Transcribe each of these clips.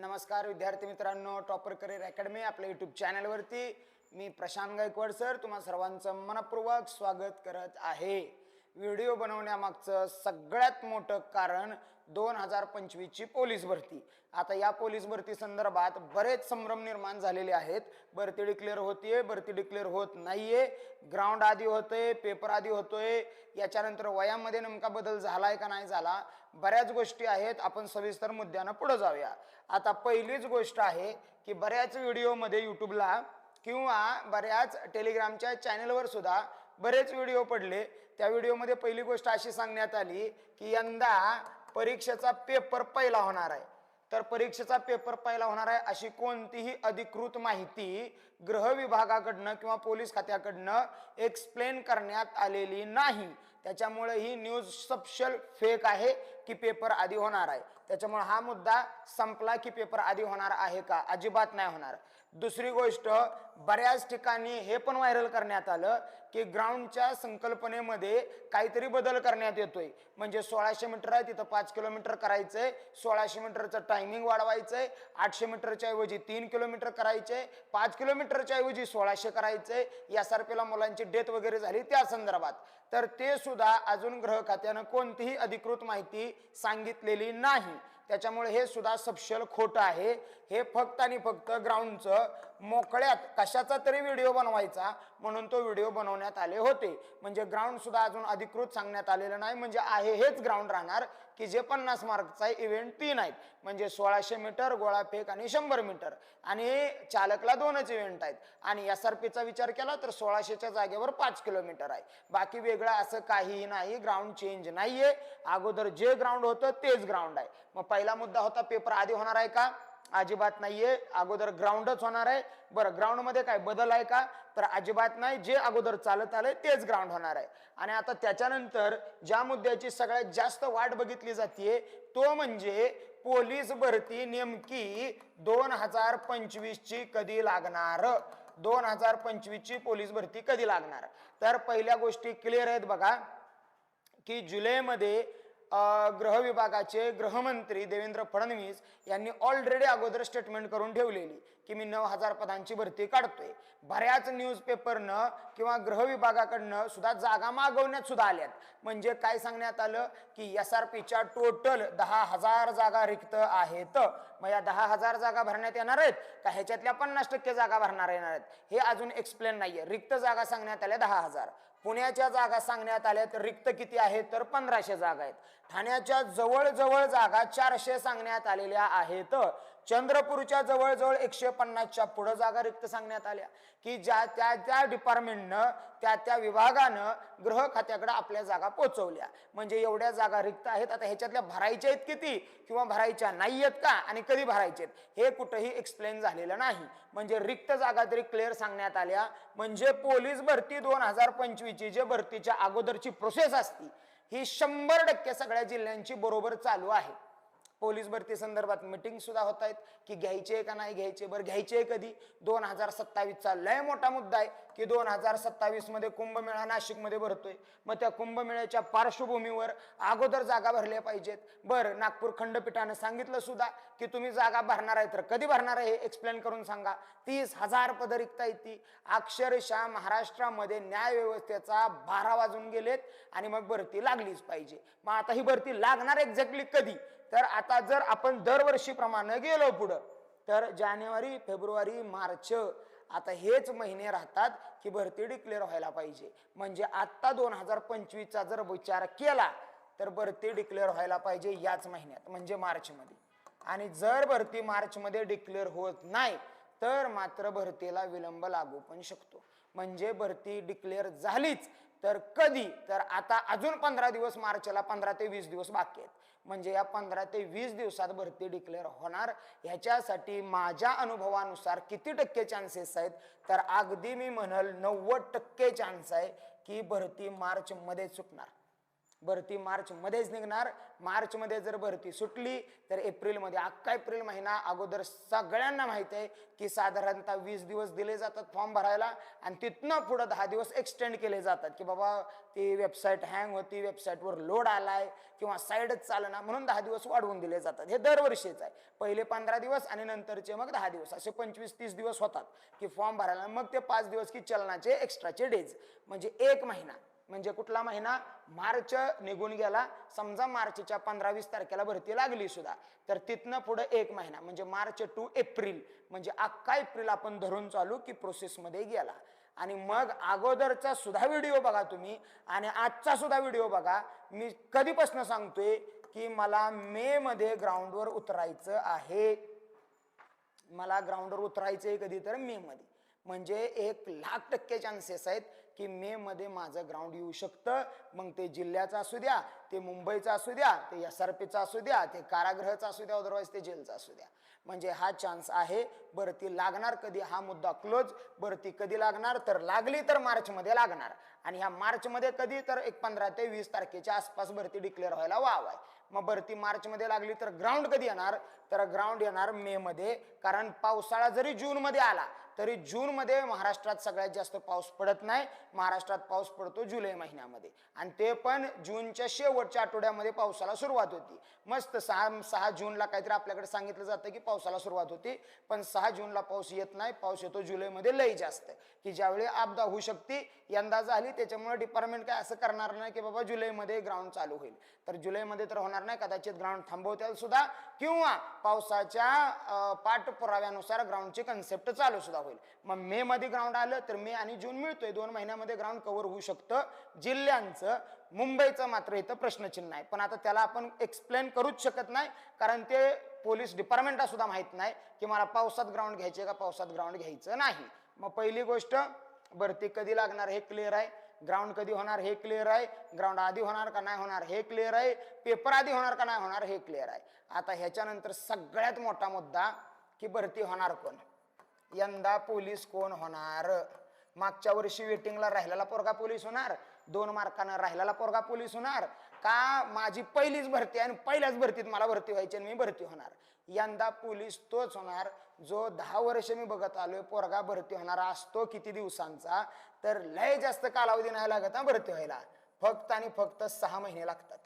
नमस्कार विद्यार्थी मित्रांनो टॉपर करिअर अकॅडमी आपल्या यूट्यूब चॅनलवरती मी प्रशांत गायकवाड सर तुम्हा सर्वांचं मनपूर्वक स्वागत करत आहे. व्हिडिओ बनवण्यामागचं सगळ्यात मोठं कारण दोन हजार पंचवीसची पोलीस भरती. आता या पोलीस भरती संदर्भात बरेच संभ्रम निर्माण झालेले आहेत. भरती डिक्लेअर होतीये भरती डिक्लेअर होत नाहीये. ग्राउंड आधी होतंय पेपर आधी होतोय. याच्यानंतर वयामध्ये नेमका बदल झालाय का नाही झाला? बऱ्याच गोष्टी आहेत. आपण सविस्तर मुद्द्यानं पुढे जाऊया. आता पहिलीच गोष्ट आहे की बऱ्याच व्हिडिओमध्ये यूट्यूबला किंवा बऱ्याच टेलिग्रामच्या चॅनलवर सुद्धा बरेच व्हिडिओ पडले. त्या व्हिडिओमध्ये पहिली गोष्ट अशी सांगण्यात आली की यंदा परीक्षेचा पेपर पहिला होणार आहे. तर परीक्षेचा पेपर पहिला होणार आहे अशी कोणतीही अधिकृत माहिती गृह विभागाकडनं किंवा पोलीस खात्याकडनं एक्सप्लेन करण्यात आलेली नाही. त्याच्यामुळे ही न्यूज सपशल फेक आहे की पेपर आधी होणार आहे. त्याच्यामुळे हा मुद्दा संपला की पेपर आधी होणार आहे का? अजिबात नाही होणार. दुसरी गोष्ट बऱ्याच ठिकाणी हे पण व्हायरल करण्यात आलं की ग्राउंडच्या संकल्पनेमध्ये काहीतरी बदल करण्यात येतोय. म्हणजे सोळाशे मीटर आहे तिथं पाच किलोमीटर करायचंय. सोळाशे मीटरचं टायमिंग वाढवायचंय. आठशे मीटरच्या ऐवजी तीन किलोमीटर करायचे पाच किलोमीटरच्या ऐवजी सोळाशे करायचंय. यासारखेला मुलांची डेथ वगैरे झाली त्या संदर्भात. तर ते सुद्धा अजून ग्रह खात्यानं कोणतीही अधिकृत माहिती सांगितलेली नाही. त्याच्यामुळे हे सुद्धा सपशल खोटं आहे. हे फक्त आणि फक्त ग्राउंडचं मोकळ्यात कशाचा तरी व्हिडिओ बनवायचा म्हणून तो व्हिडिओ बनवण्यात आले होते. म्हणजे ग्राउंडसुद्धा अजून अधिकृत सांगण्यात आलेलं नाही. म्हणजे आहे हेच ग्राउंड राहणार की जे पन्नास मार्कचा इव्हेंट तीन आहेत. म्हणजे सोळाशे मीटर गोळा फेक आणि शंभर मीटर. आणि चालकला दोनच इव्हेंट आहेत. आणि एस आर पीचा विचार केला तर सोळाशेच्या जागेवर पाच किलोमीटर आहे. बाकी वेगळं असं काहीही नाही. ग्राउंड चेंज नाहीये. अगोदर जे ग्राउंड होतं तेच ग्राउंड आहे. मग पहिला मुद्दा होता पेपर आधी होणार आहे का? अजिबात नाहीये. अगोदर ग्राउंडच होणार आहे. बरं ग्राउंडमध्ये काय बदल आहे का? तर अजिबात नाही. जे अगोदर चालत आलंय तेच ग्राउंड होणार आहे. आणि आता त्याच्यानंतर ज्या मुद्द्याची सगळ्यात जास्त वाट बघितली जाते तो म्हणजे पोलीस भरती नेमकी दोन हजार पंचवीस ची कधी लागणार? दोन हजार पंचवीस ची पोलीस भरती कधी लागणार? तर पहिल्या गोष्टी क्लिअर आहेत बघा की जुलैमध्ये गृह विभागाचे गृहमंत्री देवेंद्र फडणवीस यांनी ऑलरेडी अगोदर स्टेटमेंट करून ठेवलेली की मी नऊ हजार पदांची भरती काढतोय. बऱ्याच न्यूजपेपरनं किंवा गृह विभागाकडनं सुद्धा जागा मागवण्यात सुद्धा आल्यात. म्हणजे काय सांगण्यात आलं? की एस आर पीच्या टोटल दहा हजार जागा रिक्त आहेत. मग या दहा हजार जागा भरण्यात येणार आहेत? का ह्याच्यातल्या पन्नास टक्के जागा भरणार येणार आहेत? हे अजून एक्सप्लेन नाहीये. रिक्त जागा सांगण्यात आल्या दहा हजार. पुण्याच्या जागा सांगण्यात आल्या रिक्त किती आहेत? तर पंधराशे जागा आहेत. ठाण्याच्या जवळजवळ जागा चारशे सांगण्यात आलेल्या आहेत. चंद्रपूरच्या जवळजवळ एकशे पन्नासच्या पुढं जागा रिक्त सांगण्यात आल्या. की ज्या त्या त्या डिपार्टमेंटनं त्या त्या विभागानं गृह खात्याकडे आपल्या जागा पोचवल्या. म्हणजे एवढ्या जागा रिक्त आहेत. आता ह्याच्यातल्या भरायच्या आहेत किती? किंवा भरायच्या नाही आहेत का? आणि कधी भरायचे हे कुठंही एक्सप्लेन झालेलं नाही. म्हणजे रिक्त जागा तरी क्लिअर सांगण्यात आल्या. म्हणजे पोलीस भरती दोन हजार पंचवीसची जे भरतीच्या अगोदरची प्रोसेस असती ही शंभर टक्के सगळ्या जिल्ह्यांची बरोबर चालू आहे. पोलीस भरती संदर्भात मिटिंग सुद्धा होत आहेत की घ्यायचे का नाही घ्यायचे? बरं घ्यायचे कधी? दोन हजार सत्तावीसचा लय मोठा मुद्दा आहे की दोन हजार सत्तावीसमध्ये कुंभमेळा नाशिकमध्ये भरतोय. मग त्या कुंभमेळ्याच्या पार्श्वभूमीवर अगोदर जागा भरल्या पाहिजेत. बरं नागपूर खंडपीठानं सांगितलं सुद्धा की तुम्ही जागा भरणार आहे. तर कधी भरणार आहे हे एक्सप्लेन करून सांगा. तीस हजार पद रिक्त आहेत ती. अक्षरशः महाराष्ट्रामध्ये न्याय व्यवस्थेचा बारा वाजून गेलेत आणि मग भरती लागलीच पाहिजे. मग आता ही भरती लागणार एक्झॅक्टली कधी? तर आता जर आपण दरवर्षीप्रमाणे गेलो पुढं तर जानेवारी फेब्रुवारी मार्च आता हेच महिने राहतात की भरती डिक्लेअर व्हायला पाहिजे. म्हणजे आत्ता दोन हजार पंचवीसचा जर विचार केला तर भरती डिक्लेअर व्हायला पाहिजे याच महिन्यात म्हणजे मार्चमध्ये. आणि जर भरती मार्चमध्ये डिक्लेअर होत नाही तर मात्र भरतीला विलंब लागू पण शकतो. म्हणजे भरती डिक्लेअर झालीच तर कधी? तर आता अजून पंधरा दिवस मार्चला पंधरा ते वीस दिवस बाकी आहेत. म्हणजे या पंधरा ते वीस दिवसात भरती डिक्लेअर होणार. ह्याच्यासाठी माझ्या अनुभवानुसार किती टक्के चान्सेस आहेत? तर अगदी मी म्हणल नव्वद टक्के चान्स आहे की भरती मार्चमध्ये सुटणार भरती मार्चमध्येच निघणार. मार्चमध्ये जर भरती सुटली तर एप्रिलमध्ये अख्खा एप्रिल महिना अगोदर सगळ्यांना माहिती आहे की साधारणतः वीस दिवस दिले जातात फॉर्म भरायला आणि तिथनं पुढं दहा दिवस एक्सटेंड केले जातात की बाबा ती वेबसाईट हँग होती वेबसाईटवर लोड आलाय किंवा साईडच चालना म्हणून दहा दिवस वाढवून दिले जातात. हे दरवर्षीच आहे. पहिले पंधरा दिवस आणि नंतरचे मग दहा दिवस. असे पंचवीस तीस दिवस होतात की फॉर्म भरायला. मग ते पाच दिवस की चलनाचे एक्स्ट्राचे डेज म्हणजे एक महिना. म्हणजे कुठला महिना? मार्च निघून गेला. समजा मार्चच्या पंधरा वीस तारखेला भरती लागली सुद्धा. तर तिथनं पुढे एक महिना म्हणजे मार्च टू एप्रिल म्हणजे अख्खा एप्रिल आपण धरून चालू की प्रोसेसमध्ये गेला. आणि मग अगोदरचा सुद्धा व्हिडिओ बघा तुम्ही. आणि आजचा सुद्धा व्हिडिओ बघा. मी कधीपासून सांगतोय की मला मे मध्ये ग्राउंडवर उतरायचं आहे. मला ग्राउंडवर उतरायचं आहे कधी तर मे मध्ये. म्हणजे एक लाख टक्के चान्सेस आहेत की मे मध्ये माझं ग्राउंड येऊ शकतं. मग ते जिल्ह्याचं असू द्या ते मुंबईचं असू द्या ते एस आर पीचं असू द्या ते कारागृहाचं असू द्या अदरवाईज ते जेलचं असू द्या. म्हणजे हा चान्स आहे. भरती लागणार कधी? हा मुद्दा क्लोज भरती कधी लागणार? तर लागली तर मार्चमध्ये लागणार. आणि ह्या मार्चमध्ये कधी? तर एक पंधरा ते वीस तारखेच्या आसपास भरती डिक्लेअर व्हायला वाव आहे. मग भरती मार्चमध्ये लागली तर ग्राउंड कधी येणार? तर ग्राउंड येणार मेमध्ये कारण पावसाळा जरी जूनमध्ये आला तरी जूनमध्ये महाराष्ट्रात सगळ्यात जास्त पाऊस पडत नाही. महाराष्ट्रात पाऊस पडतो जुलै महिन्यामध्ये. आणि ते पण जूनच्या शेवटच्या आठवड्यामध्ये पावसाला सुरुवात होती. मस्त सहा सहा जूनला काहीतरी आपल्याकडे सांगितलं जातं की पावसाला सुरुवात होती. पण सहा जूनला पाऊस येत नाही. पाऊस येतो जुलैमध्ये लई जास्त. की ज्यावेळी आपदा होऊ शकते यंदा झाली त्याच्यामुळे डिपार्टमेंट काय असं करणार नाही की बाबा जुलैमध्ये ग्राउंड चालू होईल. तर जुलैमध्ये तर होणार नाही. कदाचित ग्राउंड थांबवतील सुद्धा. किंवा पावसाच्या पाठपुराव्यानुसार ग्राउंडची कन्सेप्ट चालू सुद्धा होईल. मग मे मध्ये ग्राउंड आलं तर मे आणि जून मिळतोय. दोन महिन्यामध्ये ग्राउंड कव्हर होऊ शकतं. जिल्ह्यांचं मुंबईचं मात्र इथं प्रश्नचिन्ह आहे. पण आता त्याला आपण एक्सप्लेन करूच शकत नाही. कारण ते पोलीस डिपार्टमेंटला सुद्धा माहीत नाही की मला पावसात ग्राउंड घ्यायचे का पावसात ग्राउंड घ्यायचं नाही. मग पहिली गोष्ट भरती कधी लागणार हे क्लिअर आहे. ग्राउंड कधी होणार हे क्लिअर आहे. ग्राउंड आधी होणार का नाही होणार हे क्लिअर आहे. पेपर आधी होणार का नाही होणार हे क्लिअर आहे. आता ह्याच्यानंतर सगळ्यात मोठा मुद्दा की भरती होणार कोण? यंदा पोलीस कोण होणार? मागच्या वर्षी वेटिंगला राहिलेला पोरगा पोलीस होणार? दोन मार्कानं राहिलेला पोरगा पोलीस होणार? का माझी पहिलीच भरती आहे आणि पहिल्याच भरतीत मला भरती व्हायची आणि मी भरती होणार? यंदा पोलीस तोच होणार. जो दहा वर्ष मी बघत आलोय पोरगा भरती होणार असतो किती दिवसांचा? तर लय जास्त कालावधी नाही लागत ना भरती व्हायला. फक्त आणि फक्त सहा महिने लागतात.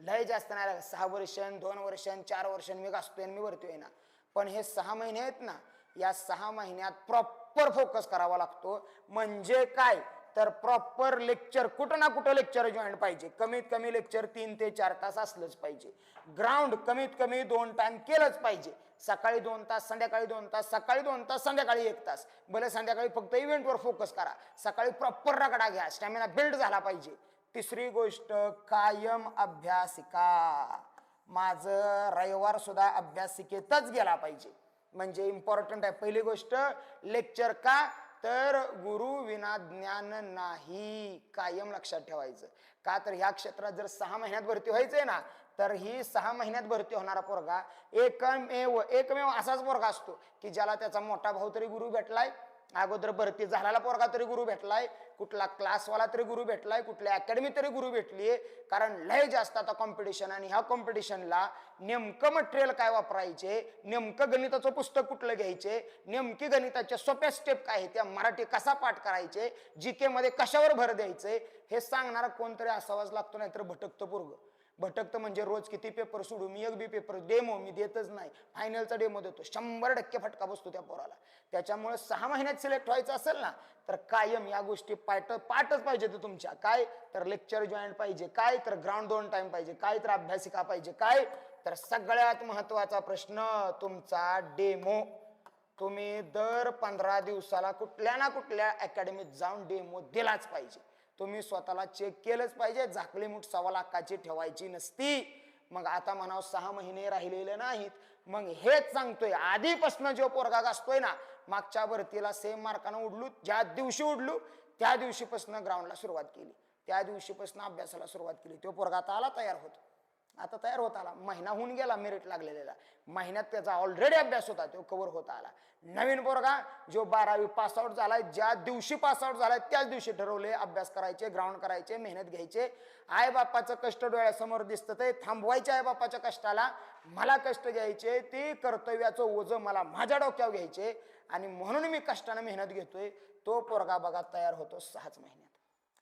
लय जास्त नाही लागत. सहा वर्ष दोन वर्ष चार वर्ष मी असतोय आणि मी भरती होईना. पण हे सहा महिने आहेत ना या सहा महिन्यात प्रॉपर फोकस करावा लागतो. म्हणजे काय? तर प्रॉपर लेक्चर कुठं ना कुठं लेक्चर जॉईन पाहिजे. कमीत कमी लेक्चर तीन ते चार तास असलंच पाहिजे. ग्राउंड कमीत कमी दोन टाइम केलंच पाहिजे. सकाळी दोन तास संध्याकाळी दोन तास सकाळी दोन तास संध्याकाळी एक तास. भले संध्याकाळी फक्त इव्हेंटवर फोकस करा. सकाळी प्रॉपर रगडा घ्या. स्टॅमिना बिल्ड झाला पाहिजे. तिसरी गोष्ट कायम अभ्यासिका. माझं रविवार सुद्धा अभ्यासिकेतच गेला पाहिजे. म्हणजे इम्पॉर्टंट आहे. पहिली गोष्ट लेक्चर का? तर गुरु विना ज्ञान नाही. कायम लक्षात ठेवायचं. का तर ह्या क्षेत्रात जर सहा महिन्यात भरती व्हायचंय ना तर ही सहा महिन्यात भरती होणारा पोरगा एकमेव एकमेव असाच पोरगा असतो की ज्याला त्याचा मोठा भाऊ तरी गुरु भेटलाय अगोदर भरती झालेला पोरगा तरी गुरु भेटलाय कुठला क्लासवाला तरी गुरु भेटलाय कुठल्या अकॅडमी तरी गुरु भेटलीये. कारण लय जास्त आता कॉम्पिटिशन आणि ह्या कॉम्पिटिशनला नेमकं मटेरियल काय वापरायचे नेमकं गणिताचं पुस्तक कुठलं घ्यायचे नेमकी गणिताच्या सोप्या स्टेप काय आहे त्या मराठी कसा पाठ करायचे जी के मध्ये कशावर भर द्यायचे हे सांगणारा कोणतरी असावाच लागतो नाहीतर भटकतं पोरग. भटकतं म्हणजे रोज किती पेपर सोडू? मी एक बी पेपर डेमो मी देतच नाही. फायनलचा डेमो देतो. शंभर टक्के फटका बसतो त्या पोराला. त्याच्यामुळे सहा महिन्यात सिलेक्ट व्हायचं असेल ना तर कायम या गोष्टी पाठ पाठच पाहिजे तर हो तुमच्या. काय? तर लेक्चर जॉईंट पाहिजे. काय? तर ग्राउंड दोन टाइम पाहिजे. काय? तर अभ्यासिका पाहिजे. काय? तर सगळ्यात महत्त्वाचा प्रश्न तुमचा डेमो तुम्ही दर पंधरा दिवसाला कुठल्या ना कुठल्या अकॅडमीत जाऊन डेमो दिलाच पाहिजे. तुम्ही स्वतःला चेक केलंच पाहिजे. झाकली मूठ सव्वा लाखाची ठेवायची नसती. मग आता म्हणाव सहा महिने राहिलेले नाहीत. मग हेच सांगतोय. आधीपासून जो पोरगा गाजतोय ना मागच्या भरतीला सेम मार्कानं उडलू ज्या दिवशी उडलू त्या दिवशीपासून ग्राउंडला सुरुवात केली. त्या दिवशीपासून अभ्यासाला सुरुवात केली. तो पोरगा आता आला तयार होतो. आता तयार होत आला. महिना होऊन गेला मेरिट लागलेला महिन्यात त्याचा ऑलरेडी अभ्यास होता तो कव्हर होता आला. नवीन पोरगा जो बारावी पासआउट झालाय ज्या दिवशी पासआउट झालाय त्याच दिवशी ठरवले अभ्यास करायचे ग्राउंड करायचे मेहनत घ्यायचे. आई बापाचं कष्ट डोळ्यासमोर दिसतं ते थांबवायचे आई बापाच्या कष्टाला. मला कष्ट घ्यायचे ते कर्तव्याचं ओझं मला माझ्या डोक्यावर घ्यायचे. आणि म्हणून मी कष्टानं मेहनत घेतोय. तो पोरगा बघा तयार होतो सहाच महिन्यात.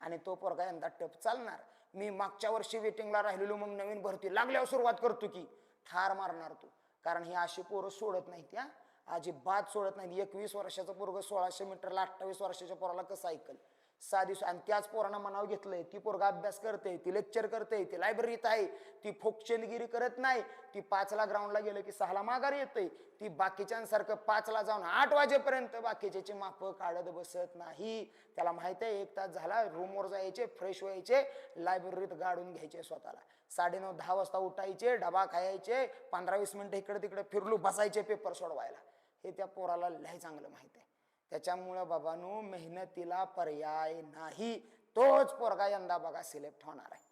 आणि तो पोरगा यंदा टप चालणार. मी मागच्या वर्षी वेटिंगला राहिलेलो मग नवीन भरती लागल्यावर सुरुवात करतो की ठार मारणार तू. कारण ही अशी पोरं सोडत नाहीत त्या अजिबात सोडत नाहीत. एकवीस वर्षाचं पोरग सोळाशे मीटरला अठ्ठावीस वर्षाच्या पोराला कसं ऐकल? सहा दिवस. आणि त्याच पोरांना मनाव घेतलंय ती पोरगा अभ्यास करते ती लेक्चर करते ती लायब्ररीत आहे ती फोकचेलगिरी करत नाही ती पाचला ग्राउंडला गेलं की सहाला माघार येते ती बाकीच्यांसारखं पाचला जाऊन आठ वाजेपर्यंत बाकीच्याची माप काढत बसत नाही. त्याला माहीत आहे एक तास झाला रूमवर जायचे फ्रेश व्हायचे लायब्ररीत गाडून घ्यायचे स्वतःला. साडेनऊ दहा वाजता उठायचे डबा खायचे पंधरा वीस मिनिटं इकडे तिकडे फिरलो बसायचे पेपर सोडवायला. हे त्या पोराला लय चांगलं माहीत आहे. त्याच्यामुळं बाबांनो मेहनतीला पर्याय नाही. तोच पोरगा यंदा बघा सिलेक्ट होणार आहे.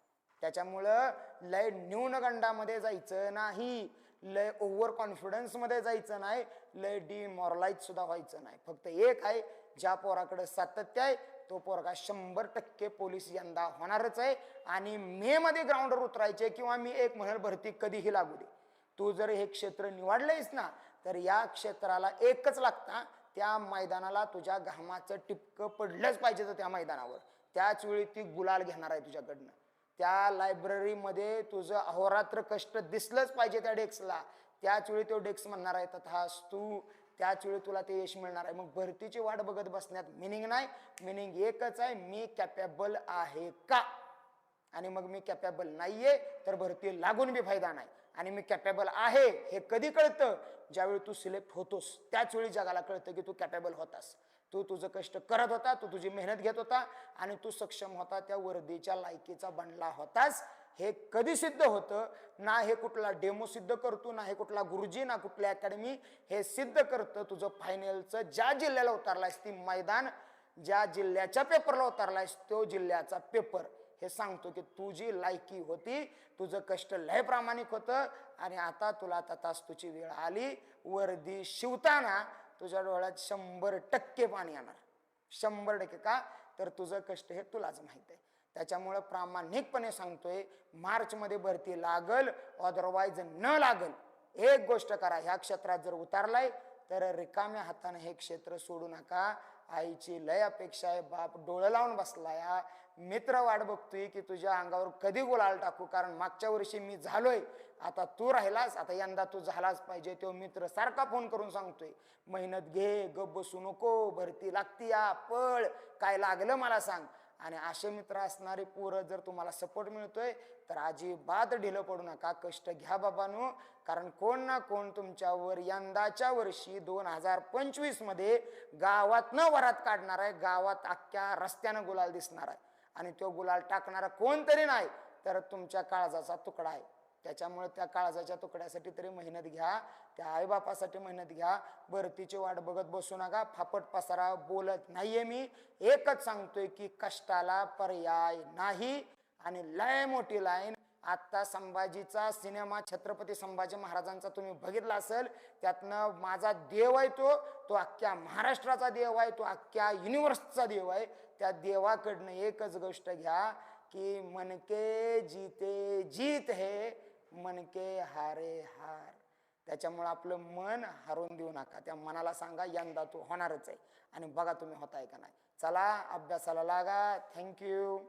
त्याच्यामुळं लय न्यूनगंडामध्ये जायचं नाही. लय ओव्हर कॉन्फिडन्समध्ये जायचं नाही. लय डिमॉरलाईज सुद्धा व्हायचं नाही. फक्त एक आहे ज्या पोराकडे सातत्य आहे तो पोरगा शंभर टक्के पोलीस यंदा होणारच आहे. आणि मे मध्ये ग्राउंडवर उतरायचे किंवा मी एक म्हणेल भरती कधीही लागू दे. तू जर हे क्षेत्र निवडलंयस ना तर या क्षेत्राला एकच लागता त्या मैदानाला तुझ्या घामाचं टिपकं पडलंच पाहिजे तर त्या मैदानावर. त्याच वेळी ती गुलाल घेणार आहे तुझ्याकडनं. त्या लायब्ररीमध्ये तुझं अहोरात्र कष्ट दिसलंच पाहिजे त्या डेस्कला. त्याच वेळी तो डेस्क म्हणणार आहे तथास तू त्याच वेळी तुला ते यश मिळणार आहे. मग भरतीची वाट बघत बसण्यात मिनिंग नाही. मिनिंग एकच आहे मी कॅपेबल आहे का? आणि मग मी कॅपेबल नाहीये तर भरती लागून बी फायदा नाही. आणि मी कॅपेबल आहे हे कधी कळतं? ज्यावेळी तू सिलेक्ट होतोस. त्याच वेळी जगाला कळतं की तू कॅपेबल होतास. तू तुझं कष्ट करत होता तू तुझी मेहनत घेत होता आणि तू सक्षम होता त्या वर्दीच्या लायकीचा बनला होतास. हे कधी सिद्ध होतं? ना हे कुठला डेमो सिद्ध करतो ना हे कुठला गुरुजी ना कुठल्या अकॅडमी हे सिद्ध करतं. तुझं फायनलचं ज्या जिल्ह्याला उतरलायस ती मैदान ज्या जिल्ह्याच्या पेपरला उतरलायस तो जिल्ह्याचा पेपर हे सांगतो की तुझी लायकी होती तुझं कष्ट लय प्रामाणिक होतं आणि आता तुला तास तुझी वेळ आली वर्दी शिवताना तुझ्या डोळ्यात शंभर टक्के पाणी येणार. शंभर टक्के का? तर तुझं कष्ट हे तुलाच माहीत आहे. त्याच्यामुळं प्रामाणिकपणे सांगतोय मार्चमध्ये भरती लागल अदरवाईज न लागल एक गोष्ट करा. ह्या क्षेत्रात जर उतारलाय तर रिकाम्या हाताने हे क्षेत्र सोडू नका. आईची लय अपेक्षा आहे. बाप डोळं लावून बसलाय. मित्र वाट बघतोय की तुझ्या अंगावर कधी गुलाल टाकू? कारण मागच्या वर्षी मी झालोय. आता तू राहिलास. आता यंदा तू झालाच पाहिजे. तो मित्र सारखा फोन करून सांगतोय. मेहनत घे गप बसू नको भरती लागती या पळ. काय लागलं मला सांग. आणि असे मित्र असणारे पोरं जर तुम्हाला सपोर्ट मिळतोय तर अजिबात ढिलं पडू नका. कष्ट घ्या बाबानो. कारण कोण ना कोण तुमच्यावर यंदाच्या वर्षी दोन हजार पंचवीसमध्ये गावात न वरात काढणार आहे गावात अख्ख्या रस्त्यानं गुलाल दिसणार आहे. आणि तो गुलाल टाकणारा कोणतरी नाही तर तुमच्या काळजाचा तुकडा आहे. त्याच्यामुळे त्या काळजाच्या तुकड्यासाठी तरी मेहनत घ्या त्या आईबापासाठी मेहनत घ्या. भरतीची वाट बघत बसू नका फापट पसारा बोलत नाहीये मी. एकच सांगतोय की कष्टाला पर्याय नाही आणि लय मोठी लाईन आत्ता संभाजीचा सिनेमा छत्रपती संभाजी महाराजांचा तुम्ही बघितला असेल त्यातनं माझा देव आहे तो तो अख्ख्या महाराष्ट्राचा देव आहे तो अख्ख्या युनिव्हर्सचा देव आहे. त्या देवाकडनं एकच गोष्ट घ्या की मनके जीते जीत हे मनके हारे हार. त्याच्यामुळं आपलं मन हरवून देऊ नका. त्या मनाला सांगा यंदा तू होणारच आहे. आणि बघा तुम्ही होताय का नाही. चला अभ्यासाला लागा. थँक्यू